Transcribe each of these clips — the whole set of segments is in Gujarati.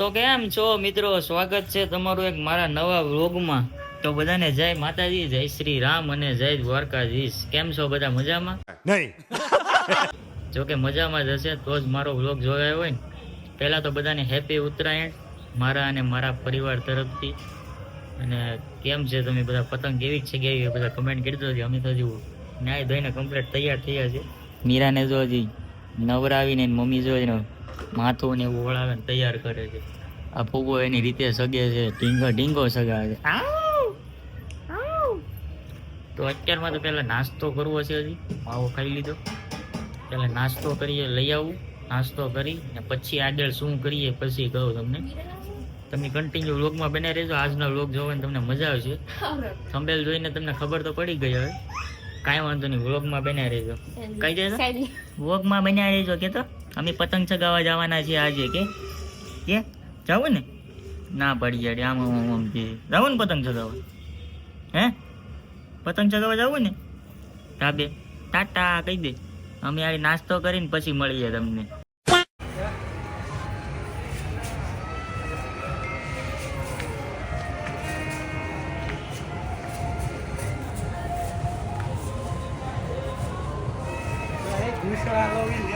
તો કેમ છો મિત્રો? સ્વાગત છે તમારું એક મારા નવા વ્લોગમાં. તો બધાને જય માતાજી જય શ્રી રામ અને જય દ્વારકાધીશ. કેમ છો બધા? મજામાં? નહીં. જો કે મજામાં જ હશે તો જ મારો વ્લોગ જોવાયો હોય ને. પહેલાં તો બધાને હેપી ઉત્તરાયણ મારા અને મારા પરિવાર તરફથી. અને કેમ છે તમે બધા? પતંગ કેવી છે કેવી બધા કમેન્ટ કરી દો અમે તો હજુ ન્યાય ધોઈને કમ્પ્લીટ તૈયાર થયા છે મીરાને જો હજી નવરાવીને મમ્મી જો માથું ને એવું વળાવીને તૈયાર કરે છે. આ ફૂગો એની રીતે સગે છે ઢીંગો ઢીંગો સગાવે છે! તો અત્યારમાં તો પહેલા નાસ્તો કરવો છે હજી. માવો ખાઈ લીધો. પહેલાં નાસ્તો કરીએ લઈ આવું. નાસ્તો કરી ને પછી આગળ શું કરીએ પછી કહું તમને. તમે કન્ટિન્યુ વ્લોગમાં બને રહેજો. આજનો વ્લોગ જોવાની તમને મજા આવશે. થંબેલ જોઈને તમને ખબર તો પડી ગઈ હવે. કાંઈ વાંધો નહીં વ્લોગમાં બન્યા રહેજો. કઈ જાય વ્લોગમાં બન્યા રહેજો કે તો અમે પતંગ ચગાવવા જવાના છીએ આજે કે? કે? જવું ને? ના પડી જાય આમ આમ આમ આમ કે. જાવું ને પતંગ ચગાવવા? હે? પતંગ ચગાવવા જવું ને? ધાબે ટાટા કહી દે. અમે આ નાસ્તો કરીને પછી મળીએ તમને.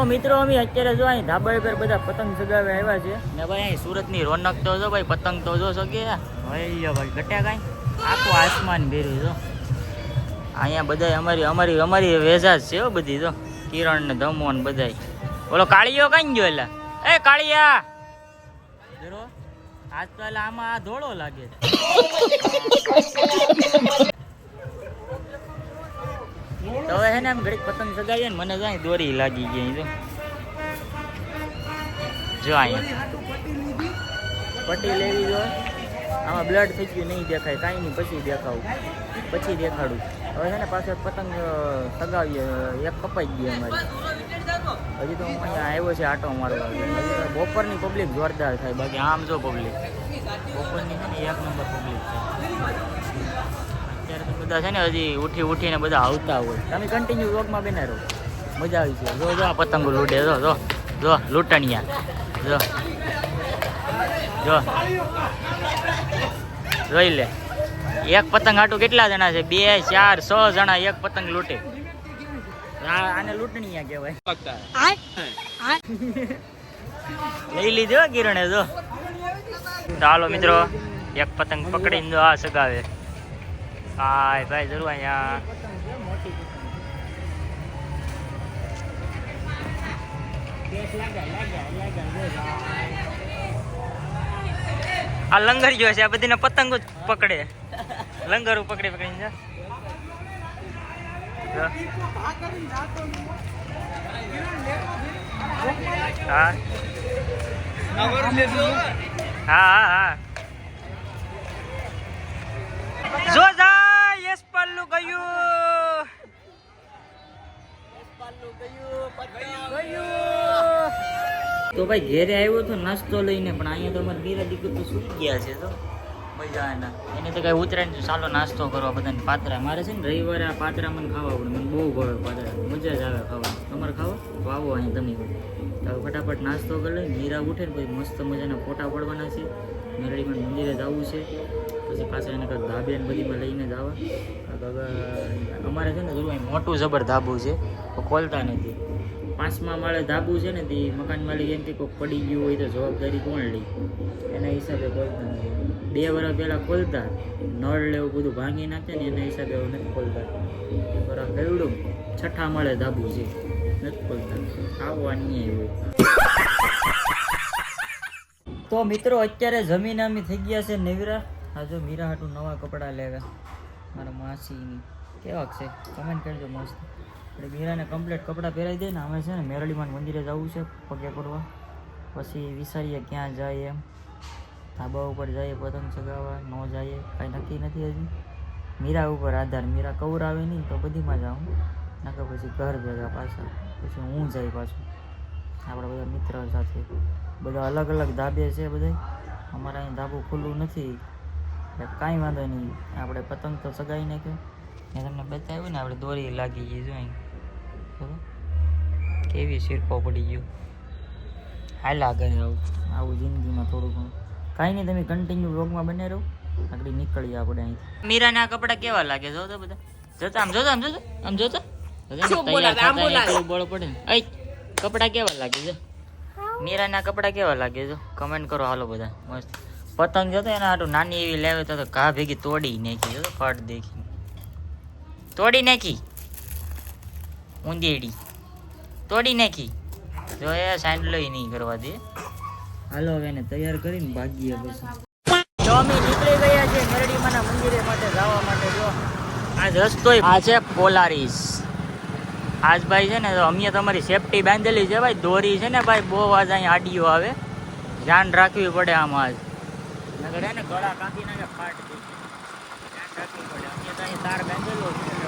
મિત્રો અમે અત્યારે જો અહીં ધાબા પર બધા પતંગ ચગાવે આવ્યા છે. ને ભાઈ અહીં સુરતની રોનક તો જો ભાઈ પતંગ તો જો સકે ભાઈ ભાઈ ઘટ્યા કાંઈ? આખું આસમાન ભેર્યું જો. અહીંયા બધા અમારી અમારી અમારી વેજા છે હો બધી તો કિરણ ને ધમો ને બધાય. ઓલો કાળિયો કઈ ગયો એટલે? એ કાળિયા! આજ તો એટલે આમાં આ ધોળો લાગે છે. હવે હે ને આમ ઘડીક પતંગ ચગાવીએ ને મને જાય દોરી લાગી ગઈ જો જો અહીંયા. પટ્ટી લેવી જો. આમાં બ્લડ થઈ ગયું, નહીં દેખાય, કાંઈ નહીં, પછી દેખાવું. પછી દેખાડું. હવે છે ને પાછળ પતંગ સગાવીએ, એક કપાઈ ગઈ અમારી. હજી તો હું અહીંયા આવ્યો છે આટો મારવા. બપોરની પબ્લિક જોરદાર થાય. બાકી આમ જો પબ્લિક બપોરની છે ને એક નંબર પબ્લિક છે. બધા છે ને હજી ઉઠી ઉઠીને બધા આવતા હોય. તમે કન્ટિન્યુ વ્લોગમાં બેના રહો. મજા આવી છે જો જો આ પતંગો લૂટે. જો જો જો લૂંટણિયા. જો જો. જોઈ લે. એક પતંગ આટું કેટલા જણા છે? બે ચાર છ જણા એક પતંગ લૂંટે. આને લૂંટણીયા કહેવાય. લઈ લીધો કિરણે જો. ચાલો મિત્રો એક પતંગ પકડીને દો આ સગાવે. હાય ભાઈ જરૂર અહીંયા. આ લંગર જો છે આ બધીને પતંગો જ પકડે. લંગર પકડી પકડીને. હા હા હા હા જો જા યસ પલ્લુ ગયું તો ભાઈ ઘેરે આવ્યો તો નાસ્તો લઈને, પણ અહીંયા તો અમારે મીરા દીકરી તો સૂઈ ગયા છે, તો મજા એના એને તો કઈ ઉતરાયણ ચાલો નાસ્તો કરવા બધાને. પાતરા મારે છે ને રવિવારે આ પાત્રા મને ખાવા પડે મને બહુ ભાવે પાત્રા. મજા જ આવે ખાવા તમારે ખાવા? તો આવો અહીં તમે તો ફટાફટ નાસ્તો કરી લઈ, મીરા ઉઠે ને પછી મસ્ત મજાના ફોટા પડવાના છે. મેરળીમાં મંદિરે જવું છે. પછી પાછા એને કંઈક ધાબે ને બધીમાં લઈને જ આવે અમારે છે ને થોડું મોટું જબર ધાબું છે. તો ખોલતા નથી. પાંચમા માળે ધાબુ છે ને, તે મકાન માલિક એમ કે કોઈ પડી ગયું હોય તો જવાબદારી કોણ લે? એના હિસાબે ખોલતા બે વર્ષ પહેલાં ખોલતા, નળ લેવું બધું ભાંગી નાખે ને એના હિસાબે હવે નથી ખોલતા. બરાબર કહેવડું છઠ્ઠા માળે ધાબુ છે. નથી ખોલતા. આવો અન્યાય હોય. તો મિત્રો, અત્યારે જમીન આમી થઈ ગયા છે નેવરા. આ જો મીરા હાટું નવા કપડાં લેવા. મારા માસીની. કેવાક છે? કમેન્ટ કરજો મસ્ત. એટલે મીરાને કમ્પ્લીટ કપડાં પહેરાવી દે ને અમે છે ને મેરળીમાં મંદિરે જવું છે પગે કરવા પછી વિચારીએ ક્યાં જઈએ એમ. ધાબા ઉપર જઈએ, પતંગ ચગાવવા, ન જઈએ, કાંઈ નક્કી નથી હજી. મીરા ઉપર આધાર. મીરા કવર આવે નહીં તો બધીમાં જાઉં નકર પછી ઘર ભેગા પાછા. પછી હું જઈ પાછું. આપણા બધા મિત્ર સાથે. બધા અલગ અલગ ધાબે છે બધા અમારે અહીં ધાબું ખુલ્લું નથી. એટલે કાંઈ વાંધો નહીં. આપણે પતંગ તો ચગાવી નાખ્યો. મેં તમને બતાવ્યું ને, આપણે દોરી લાગી ગઈ જો બરાબર? કેવી શીરકો પડી ગયો. હાલ આગળ આવું આવું જિંદગીમાં થોડું ઘણું કાંઈ નહીં તમે કન્ટિન્યુ વ્લોગમાં બને રહો. આગળ નીકળીએ આપણે અહીં મીરાના કપડા કેવા લાગે? જો તો બધા. જોતા આમ જોતા આમ જોતા આમ જોતા બળ પડે ને. અઈ કેવા લાગે? છે મીરાના કપડાં કેવા લાગે? છે કમેન્ટ કરો હાલો બધા. મસ્ત. પતંગ જોતો એના હાટું નાની એવી લેવે તો ઘા ભેગી તોડી નાખી. જો ફાટ દેખી. તોડી નાખી. ઊંધેડી તોડી નાખી. જો એ સાંડલો નહીં કરવા દે. હાલો હવે એને તૈયાર કરીને ભાગીએ પછી. તો નીકળી ગયા છે મેરડીમાના મંદિરે માટે જવા માટે, જો. આજ રસ્તોય આ છે પોલારીસ. આજ ભાઈ છે ને અમે તમારી સેફટી બાંધેલી છે ભાઈ. દોરી છે ને ભાઈ, બહુ આજ અહીંયા આડીઓ આવે. ધ્યાન રાખવી પડે આમ આજ. ને ગળા કાપી નાખે ફાટ. ધ્યાન રાખવી પડે. અમે તો અહીં તાર બાંધેલો છે.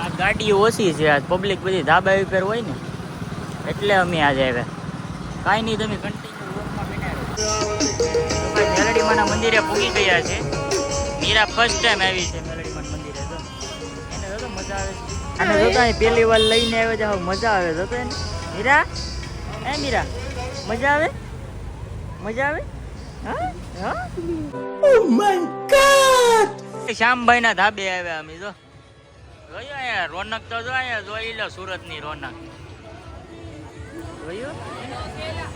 આ ગાડીઓ ઓછી છે આજ પબ્લિક બધી ધાબા ઉપર હોય ને એટલે અમે આજે આવ્યા. કાંઈ નહીં તમે કન્ટિન્યુ મેલડીમાના મંદિરે પૂગી ગયા છે. મીરા ફર્સ્ટ ટાઈમ આવી છે મેલડીમાના મંદિરે તો એને તો મજા આવે છે. અને જોતા પહેલી વાર લઈને આવ્યો છે મજા આવે જોતો એને. મીરા? એ મીરા? મજા આવે? મજા આવે? હા? હા? શ્યામભાઈ ના ધાબે આવ્યા અમે જો. જોયું અહીંયા? રોનક તો જો અહીંયા જોઈ લો સુરતની રોનક.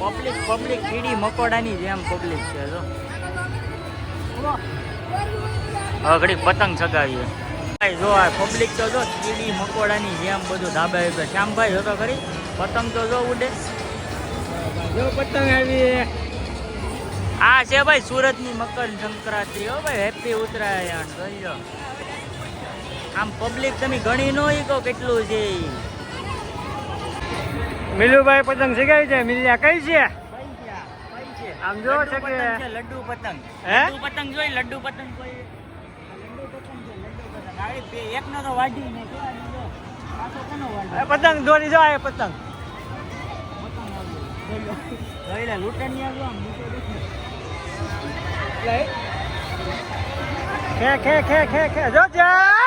પબ્લિક પબ્લિક કીડી મકોડાની જેમ પબ્લિક છે જો. હવે ઘડીક પતંગ ચગાવીએ. ભાઈ જો આ પબ્લિક તો જો કીડી મકોડાની જેમ બધું ધાબા ઉપર શ્યામભાઈ જો તો ખરી? પતંગ તો જો ઉડે. જો પતંગ આવી આ છે ભાઈ સુરતની મકર સંક્રાંતિ. હો ભાઈ હેપી ઉત્તરાયણ જોઈ લો. આમ પબ્લિક તમે ગણી નો કહો કેટલું છે. મિલુભાઈ પતંગ શીખાય છે? મિલ્યા કઈ છે? આમ જો છે કે લડ્ડુ પતંગ. હે? લડ્ડુ પતંગ જોઈ લડ્ડુ પતંગ કોઈ એકનો તો વાઢી ને પતંગ દોરી જો આ પતંગ. ખે ખે ખે ખે ખે. જો જા!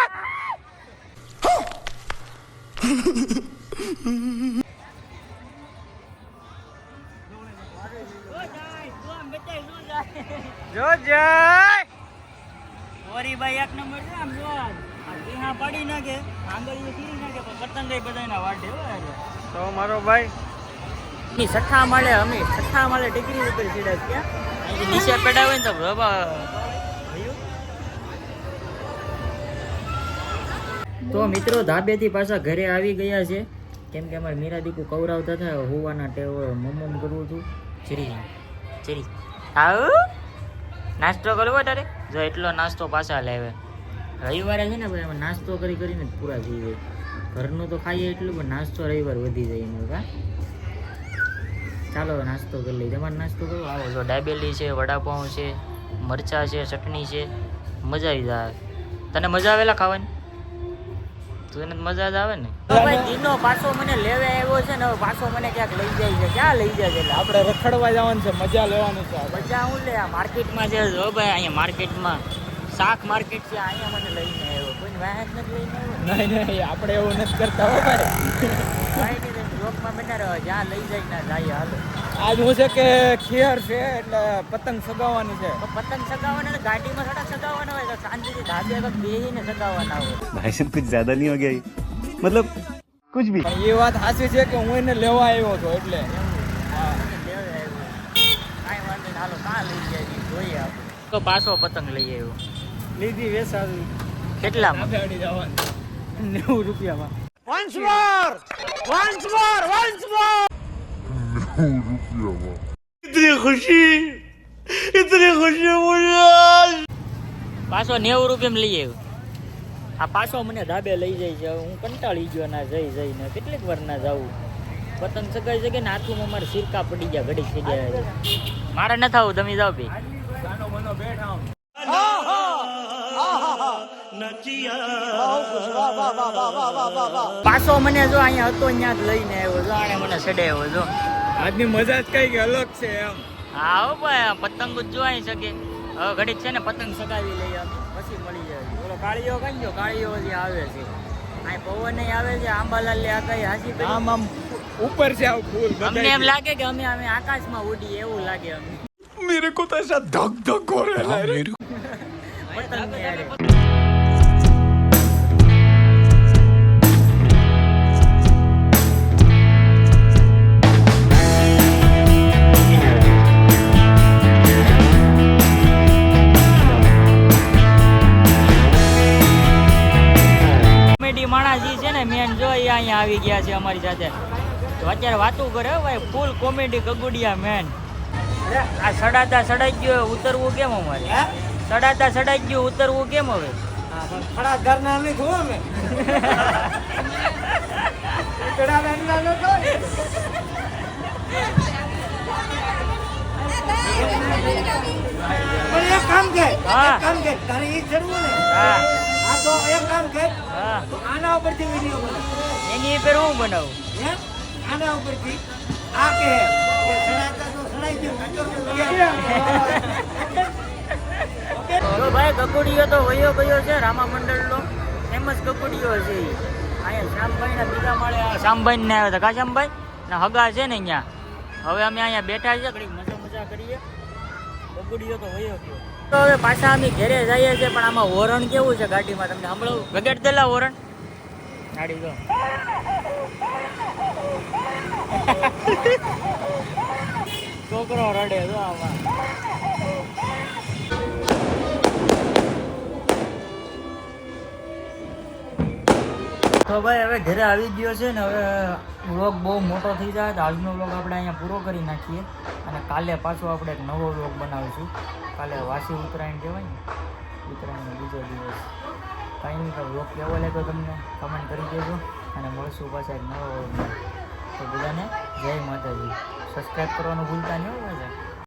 જો જાય, ગોરીબાઈ એક નંબર છે આમ જો. આ પાડી નાખે આંગળીઓ ખીરી નાખે પણ પતંગ બધાના વાઢે હો તો મારો ભાઈ? ની છઠ્ઠા માળે અમે સઠ્ઠા માળે ડિગ્રી ઉપર ચડ્યા ક્યાં? નીચે પેડા હોય ને તો બાબા તો મિત્રો ધાબેથી પાછા ઘરે આવી ગયા છે. કેમ કે અમારે મીરા દીકુ કવરાવતા હતા હોવાના ટેવ મમમ કરવું હતું. ચીરી ચીરી. આવ, નાસ્તો કરવો તારે? જો એટલો નાસ્તો પાછા લાવે રવિવારે છે ને ભાઈ, અમે નાસ્તો કરી કરીને પૂરા થઈ ઘરનું તો ખાઈએ એટલું, પણ નાસ્તો રવિવાર વધી જાય એનો કા ચાલો નાસ્તો કરી લઈએ. તમારે નાસ્તો કરો આવો, જો ડાબેલી છે, વડાપાઉં છે, મરચા છે, ચટણી છે. મજા આવી જાય. તને મજા આવેલા ખાવાની? તું એને મજા જ આવે ને? ભાઈ દીનો પાછો મને લેવે આવ્યો છે ને હવે પાછો મને ક્યાંક લઈ જાય છે. ક્યાં લઈ જાય છે એટલે? આપણે રખડવા જવાનું છે મજા લેવાની છે મજા હું લે આ માર્કેટમાં છે જો ભાઈ અહીંયા માર્કેટમાં શાક માર્કેટ છે અહીંયા મને લઈને આવ્યો. કોઈ વાહન નથી લઈને આવ્યો? નહીં નહીં આપણે એવું નથી કરતા હો ભાઈ. ભાઈ જોકમાં રહો જ્યાં લઈ જાય ના જાય હાલો. આજ હું છે કે ખેર છે એટલે પતંગ સગાવવાની છે. પતંગ સગાવવાના એટલે ગાડીમાં થોડા સગાવવાના હોય શાંતિથી ધાબે વખત બેહીને સગાવવાના હોય. ભાઈ સાહેબ કુછ જ્યાદા નહીં હો મતલબ કુછ ભી. એ વાત સાચી છે કે હું એને લેવા આવ્યો હતો એટલે. તો પાછો પતંગ લઈ આવ્યો. લીધી વેસાવી. કેટલામાં? નેવું રૂપિયામાં. Once more once more once more ખુશી. ઇતની ખુશી પાછો નેવું રૂપિયા લઈ આવ્યો. આ પાછો મને ધાબે લઈ જાય છે. હું કંટાળી ગયો ના જઈ જઈને. કેટલીક વાર ના જાવું પતંગ સગાઈ જગ્યા ને હાથું અમારે સિરકા પડી ગયા ઘડી થઈ ગયા મારે ન થવું તમે જાઓ ભી પાછો મને જો અહીંયા હતો અહીંયા જ લઈને આવ્યો. જો આને મને સડાયો જો. આજની મજા જ કંઈક અલગ છે એમ. હા હો ભાઈ પતંગ જોઈ શકે હવે ઘડીક છે ને પતંગ સગાવી લઈએ પછી મળી જાય. બોલો કાળીઓ કઈ ગયો? કાળીઓ જે આવે છે. આ પવન નહીં આવે છે આંબાલાલ આ કઈ હાજી આમ આમ ઉપર છે આવું ફૂલ અમને એમ લાગે કે અમે અમે આકાશમાં ઉડી એવું લાગે અમને. મેરે કો તો એસા ધક ધક કરે રહા હે. પતંગ અહીંયા આવી ગયા છે અમારી સાથે. તો અત્યારે વાતું કરે ભાઈ ફૂલ કોમેડી કગુડિયા મેન આ સડાતા સડાઈ ગયો ઉતરવું કેમ અમારે? સડાતા સડાઈ ગયું ઉતરવું કેમ હવે? ખડા ઘરના અમે. પણ એક કામ હા. કામ કર તારે ઈ ચડવું ને હા. આ તો એક કામ કર આના ઉપરથી વીડિયો એની ઉપર હું બનાવું? આના ઉપરથી? આ કે ભાઈ કકુડીયો તો વયો ગયો છે રામા મંડળનો ફેમસ કકુડીયો છે. અહીંયા શ્યામભાઈ બીજા માળે શ્યામભાઈ ને આવ્યા હતા. કા શ્યામભાઈ? ના હગા છે ને અહીંયા. હવે અમે અહીંયા બેઠા છે ઘડીક મજા મજા કરીએ. કકુડીયો તો વયો ગયો. તો હવે પાછા અમે ઘરે જઈએ છીએ પણ આમાં હોરણ કેવું છે ગાડીમાં? તમને સાંભળવું? વગેટ દેલા હોરણ? ગાડી તો. છોકરો રડે જો આમાં. તો ભાઈ, હવે ઘરે આવી ગયો છે ને, હવે વ્લોગ બહુ મોટો થઈ જાય તો આજનો વ્લોગ આપણે અહીંયા પૂરો કરી નાખીએ. અને કાલે પાછો આપણે એક નવો વ્લોગ બનાવીશું. કાલે વાસી ઉત્તરાયણ કહેવાય ને, ઉત્તરાયણનો બીજો દિવસ. કાંઈ નહીં, તો વ્લોગ કેવો લાગ્યો તમને? કમેન્ટ કરી દેજો અને મળશું પાછા એક નવો તો બધાને જય માતાજી. સબસ્ક્રાઈબ કરવાનું ભૂલતા નહીં હોય